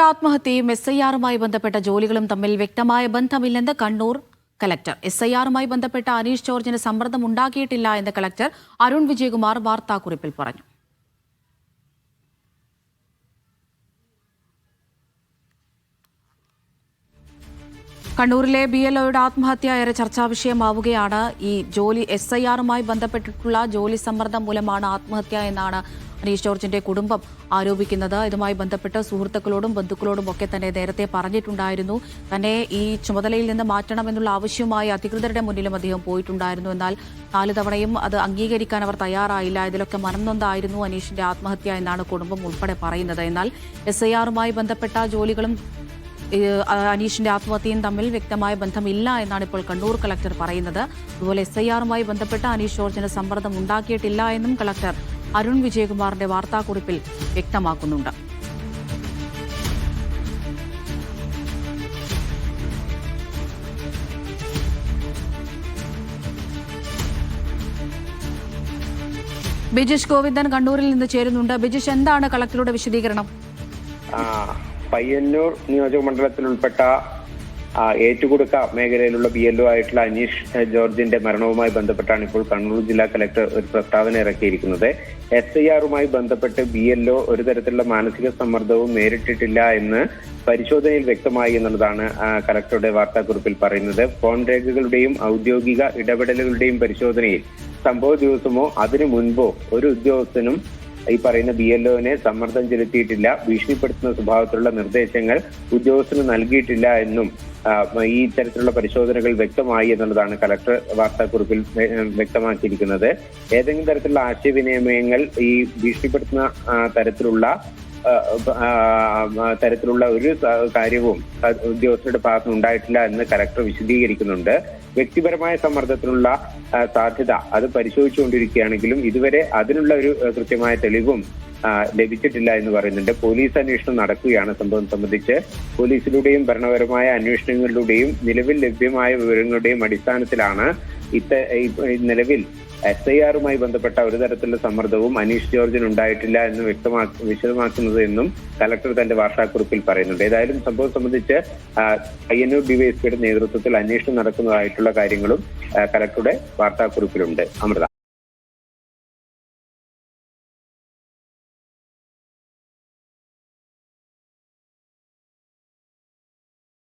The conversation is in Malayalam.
ബിയലോയുടെ ആത്മഹത്യയും എസ് ഐ ആറുമായി ബന്ധപ്പെട്ട ജോലികളും തമ്മിൽ വ്യക്തമായ ബന്ധമില്ലെന്ന് കണ്ണൂർ കലക്ടർ. എസ് ഐ ആറുമായി ബന്ധപ്പെട്ട അനീഷ് ജോർജിന് സമ്മർദ്ദം ഉണ്ടാക്കിയിട്ടില്ല എന്ന് കലക്ടർ അരുൺ വിജയകുമാർ വാർത്താക്കുറിപ്പിൽ പറഞ്ഞു. കണ്ണൂരിലെ ബി എൽ ഒയുടെ ആത്മഹത്യ ഏറെ ചർച്ചാ വിഷയമാവുകയാണ്. ഈ ജോലി എസ് ഐ ആറുമായി ബന്ധപ്പെട്ടിട്ടുള്ള ജോലി സമ്മർദ്ദം മൂലമാണ് ആത്മഹത്യ എന്നാണ് അനീഷ് ജോർജിന്റെ കുടുംബം ആരോപിക്കുന്നത്. ഇതുമായി ബന്ധപ്പെട്ട് സുഹൃത്തുക്കളോടും ബന്ധുക്കളോടും ഒക്കെ തന്നെ നേരത്തെ പറഞ്ഞിട്ടുണ്ടായിരുന്നു. തന്നെ ഈ ചുമതലയിൽ നിന്ന് മാറ്റണമെന്നുള്ള ആവശ്യവുമായി അധികൃതരുടെ മുന്നിലും അദ്ദേഹം പോയിട്ടുണ്ടായിരുന്നു. എന്നാൽ നാല് തവണയും അത് അംഗീകരിക്കാൻ അവർ തയ്യാറായില്ല. ഇതിലൊക്കെ മനംനൊന്തായിരുന്നു അനീഷിന്റെ ആത്മഹത്യ എന്നാണ് കുടുംബം ഉൾപ്പെടെ പറയുന്നത്. എന്നാൽ എസ് ഐ ആറുമായി ബന്ധപ്പെട്ട ജോലികളും അനീഷിന്റെ ആത്മഹത്യയും തമ്മിൽ വ്യക്തമായ ബന്ധമില്ല എന്നാണ് ഇപ്പോൾ കണ്ണൂർ കളക്ടർ പറയുന്നത്. അതുപോലെ എസ് ഐ ആറുമായി ബന്ധപ്പെട്ട് അനീഷ് ജോർജിന് സമ്മർദ്ദം ഉണ്ടാക്കിയിട്ടില്ല എന്നും കളക്ടർ അരുൺ വിജയകുമാറിന്റെ വാർത്താക്കുറിപ്പിൽ വ്യക്തമാക്കുന്നുണ്ട്. ബിജിഷ് ഗോവിന്ദൻ കണ്ണൂരിൽ നിന്ന് ചേരുന്നുണ്ട്. ബിജിഷ് എന്താണ് കളക്ടറുടെ വിശദീകരണം? പയ്യന്നൂർ നിയോജക മണ്ഡലത്തിൽ ഉൾപ്പെട്ട ഏറ്റുകുടുക്ക മേഖലയിലുള്ള ബി എൽഒ ആയിട്ടുള്ള അനീഷ് ജോർജിന്റെ മരണവുമായി ബന്ധപ്പെട്ടാണ് ഇപ്പോൾ കണ്ണൂർ ജില്ലാ കലക്ടർ ഒരു പ്രസ്താവന ഇറക്കിയിരിക്കുന്നത്. എസ് ഐ ആറുമായി ബന്ധപ്പെട്ട് ബി എൽഒ ഒരു തരത്തിലുള്ള മാനസിക സമ്മർദ്ദവും നേരിട്ടിട്ടില്ല എന്ന് പരിശോധനയിൽ വ്യക്തമായി എന്നുള്ളതാണ് കലക്ടറുടെ വാർത്താക്കുറിപ്പിൽ പറയുന്നത്. ഫോൺ രേഖകളുടെയും ഔദ്യോഗിക ഇടപെടലുകളുടെയും പരിശോധനയിൽ സംഭവ ദിവസമോ അതിനു മുൻപോ ഒരു ഉദ്യോഗസ്ഥനും ഈ പറയുന്ന ബി എൽ ഒനെ സമ്മർദ്ദം ചെലുത്തിയിട്ടില്ല ഭീഷണിപ്പെടുത്തുന്ന സ്വഭാവത്തിലുള്ള നിർദ്ദേശങ്ങൾ ഉദ്യോഗസ്ഥന് നൽകിയിട്ടില്ല എന്നും ഈ തരത്തിലുള്ള പരിശോധനകൾ വ്യക്തമായി എന്നുള്ളതാണ് കലക്ടർ വാർത്താക്കുറിപ്പിൽ വ്യക്തമാക്കിയിരിക്കുന്നത്. ഏതെങ്കിലും തരത്തിലുള്ള ആശയവിനിമയങ്ങൾ ഈ ഭീഷണിപ്പെടുത്തുന്ന തരത്തിലുള്ള തരത്തിലുള്ള ഒരു കാര്യവും ഉദ്യോഗസ്ഥരുടെ ഭാഗത്ത് ഉണ്ടായിട്ടില്ല എന്ന് കലക്ടർ വിശദീകരിക്കുന്നുണ്ട്. വ്യക്തിപരമായ സമ്മർദ്ദത്തിനുള്ള സാധ്യത അത് പരിശോധിച്ചുകൊണ്ടിരിക്കുകയാണെങ്കിലും ഇതുവരെ അതിനുള്ള ഒരു കൃത്യമായ തെളിവും ലഭിച്ചിട്ടില്ല എന്ന് പറയുന്നുണ്ട്. പോലീസ് അന്വേഷണം നടക്കുകയാണ് സംഭവം സംബന്ധിച്ച്. പോലീസിലൂടെയും ഭരണപരമായ അന്വേഷണങ്ങളിലൂടെയും നിലവിൽ ലഭ്യമായ വിവരങ്ങളുടെയും അടിസ്ഥാനത്തിലാണ് ഇത്ത നിലവിൽ എസ് ഐ ആറുമായി ബന്ധപ്പെട്ട ഒരു തരത്തിലുള്ള സമ്മർദ്ദവും അനീഷ് ജോർജിന് ഉണ്ടായിട്ടില്ല എന്ന് വ്യക്തമാക്കി വിശദമാക്കുന്നത് എന്നും കലക്ടർ തന്റെ വാർത്താക്കുറിപ്പിൽ പറയുന്നുണ്ട്. ഏതായാലും സംഭവം സംബന്ധിച്ച് പയ്യന്നൂർ ഡിവൈഎസ്പിയുടെ നേതൃത്വത്തിൽ അന്വേഷണം നടക്കുന്നതായിട്ടുള്ള കാര്യങ്ങളും കലക്ടറുടെ വാർത്താക്കുറിപ്പിലുണ്ട്. അമൃത.